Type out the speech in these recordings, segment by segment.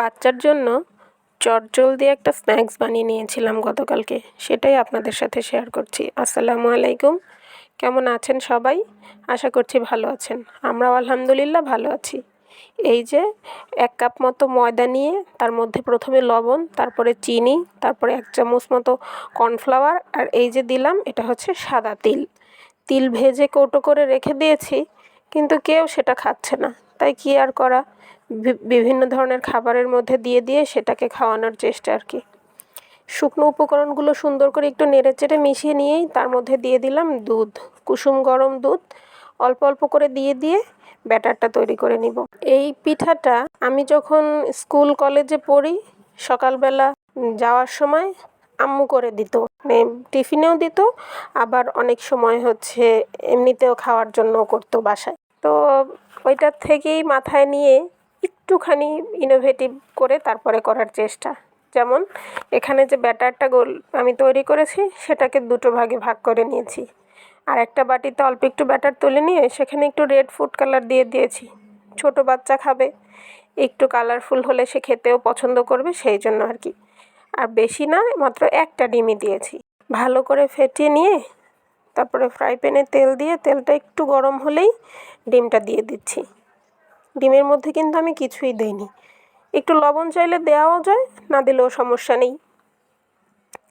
বাচ্চার জন্য চটজলদি একটা স্ন্যাক্স বানিয়ে নিয়েছিলাম গতকালকে। সেটাই আপনাদের সাথে শেয়ার করছি। আসসালামু আলাইকুম। কেমন আছেন সবাই? আশা করছি ভালো আছেন। আমরাও আলহামদুলিল্লাহ ভালো আছি। এই যে এক কাপ মতো ময়দা নিয়ে, তার মধ্যে প্রথমে লবণ, তারপরে চিনি, তারপরে এক চামচ মতো কর্নফ্লাওয়ার, আর এই যে দিলাম, এটা হচ্ছে সাদা তিল। তিল ভেজে কৌটো করে রেখে দিয়েছি, কিন্তু কেউ সেটা খাচ্ছে না। তাই কী আর করা? বিভিন্ন ধরনের খাবারের মধ্যে দিয়ে দিয়ে সেটাকে খাওয়ানোর চেষ্টা আর কি। শুকনো উপকরণগুলো সুন্দর করে একটু নেড়ে চেড়ে মিশিয়ে নিয়েই তার মধ্যে দিয়ে দিলাম দুধ, কুসুম গরম দুধ। অল্প অল্প করে দিয়ে দিয়ে ব্যাটারটা তৈরি করে নিব। এই পিঠাটা আমি যখন স্কুল, কলেজে পড়ি, সকালবেলা যাওয়ার সময় আম্মু করে দিত। মানে টিফিনেও দিত, আবার অনেক সময় হচ্ছে এমনিতেও খাওয়ার জন্য করতো বাসায়। তো ওইটার থেকেই মাথায় নিয়ে একটুখানি ইনোভেটিভ করে তারপরে করার চেষ্টা। যেমন এখানে যে ব্যাটারটা গোল আমি তৈরি করেছি, সেটাকে দুটো ভাগে ভাগ করে নিয়েছি। আর একটা বাটিতে অল্প একটু ব্যাটার তুলে নিয়ে সেখানে একটু রেড ফুড কালার দিয়ে দিয়েছি। ছোট বাচ্চা খাবে, একটু কালারফুল হলে সে খেতেও পছন্দ করবে, সেই জন্য আর কি। আর বেশি না, মাত্র একটা ডিমই দিয়েছি। ভালো করে ফেটিয়ে নিয়ে তারপরে ফ্রাই প্যানে তেল দিয়ে তেলটা একটু গরম হলেই ডিমটা দিয়ে দিচ্ছি। ডিমের মধ্যে কিন্তু আমি কিছুই দিইনি। একটু লবণ চাইলে দেওয়াও যায়, না দিলেও সমস্যা নেই।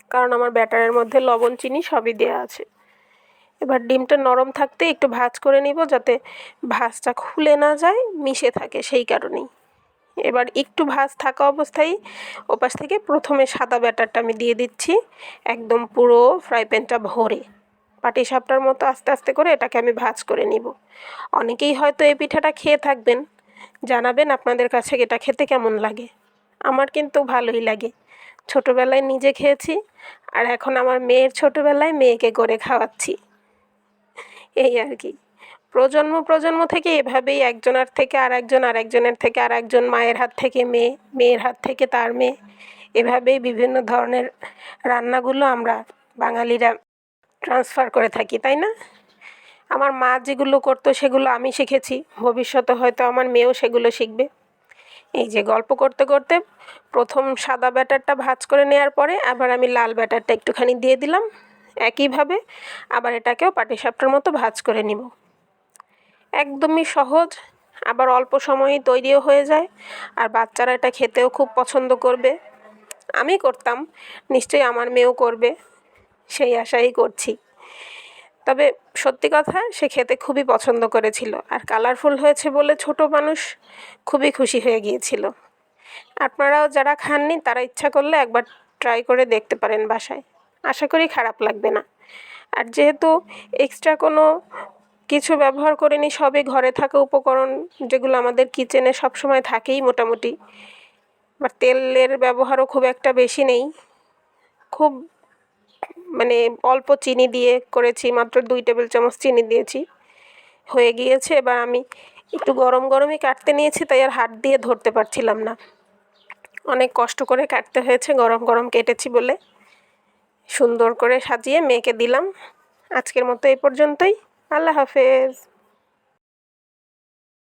কারণ আমার ব্যাটারের মধ্যে লবণ, চিনি সবই দেওয়া আছে। এবার ডিমটা নরম থাকতে একটু ভাজ করে নিব যাতে ভাজটা খুলে না যায়, মিশে থাকে সেই কারণেই। এবার একটু ভাজ থাকা অবস্থায় ওপাশ থেকে প্রথমে সাদা ব্যাটারটা আমি দিয়ে দিচ্ছি, একদম পুরো ফ্রাই প্যানটা ভরে। পাটি সাপটার মতো আস্তে আস্তে করে এটাকে আমি ভাজ করে নিব। অনেকেই হয়তো এই পিঠাটা খেয়ে থাকবেন। জানাবেন আপনাদের কাছে এটা খেতে কেমন লাগে। আমার কিন্তু ভালোই লাগে। ছোটোবেলায় নিজে খেয়েছি আর এখন আমার মেয়ের ছোটোবেলায় মেয়েকে করে খাওয়াচ্ছি। এই আর কি। প্রজন্ম প্রজন্ম থেকে এভাবেই একজনের থেকে আর একজন আর একজনের থেকে আর একজন মায়ের হাত থেকে মেয়ে, মেয়ের হাত থেকে তার মেয়ে। এভাবেই বিভিন্ন ধরনের রান্নাগুলো আমরা বাঙালিরা ট্রান্সফার করে থাকি, তাই না? আমার মা যেগুলো করতো সেগুলো আমি শিখেছি। ভবিষ্যতে হয়তো আমার মেয়েও সেগুলো শিখবে। এই যে গল্প করতে করতে প্রথম সাদা ব্যাটারটা ভাজ করে নেওয়ার পরে আবার আমি লাল ব্যাটারটা একটুখানি দিয়ে দিলাম। একইভাবে আবার এটাকেও পাটিসাপটার মতো ভাজ করে নিব। একদমই সহজ, আবার অল্প সময়েই তৈরিও হয়ে যায়, আর বাচ্চারা এটা খেতেও খুব পছন্দ করবে। আমি করতাম, নিশ্চয়ই আমার মেয়েও করবে। সেই আশাই করছি। তবে সত্যি কথা, সে খেতে খুবই পছন্দ করেছিল। আর কালারফুল হয়েছে বলে ছোট মানুষ খুবই খুশি হয়ে গিয়েছিল। আপনারাও যারা খাননি, তারা ইচ্ছা করলে একবার ট্রাই করে দেখতে পারেন বাসায়। আশা করি খারাপ লাগবে না। আর যেহেতু এক্সট্রা কোনো কিছু ব্যবহার করিনি, সবই ঘরে থাকা উপকরণ যেগুলো আমাদের কিচেনে সবসময় থাকেই মোটামুটি। বা তেলের ব্যবহারও খুব একটা বেশি নেই। খুব মানে অল্প চিনি দিয়ে করেছি, মাত্র দুই টেবিল চামচ চিনি দিয়েছি। হয়ে গিয়েছে, এবার আমি একটু গরম গরমই কাটতে নিয়েছি, তাই আর হাত দিয়ে ধরতে পারছিলাম না। অনেক কষ্ট করে কাটতে হয়েছে, গরম গরম কেটেছি বলে। সুন্দর করে সাজিয়ে মেয়েকে দিলাম। আজকের মতো এই পর্যন্তই। আল্লাহ হাফেজ।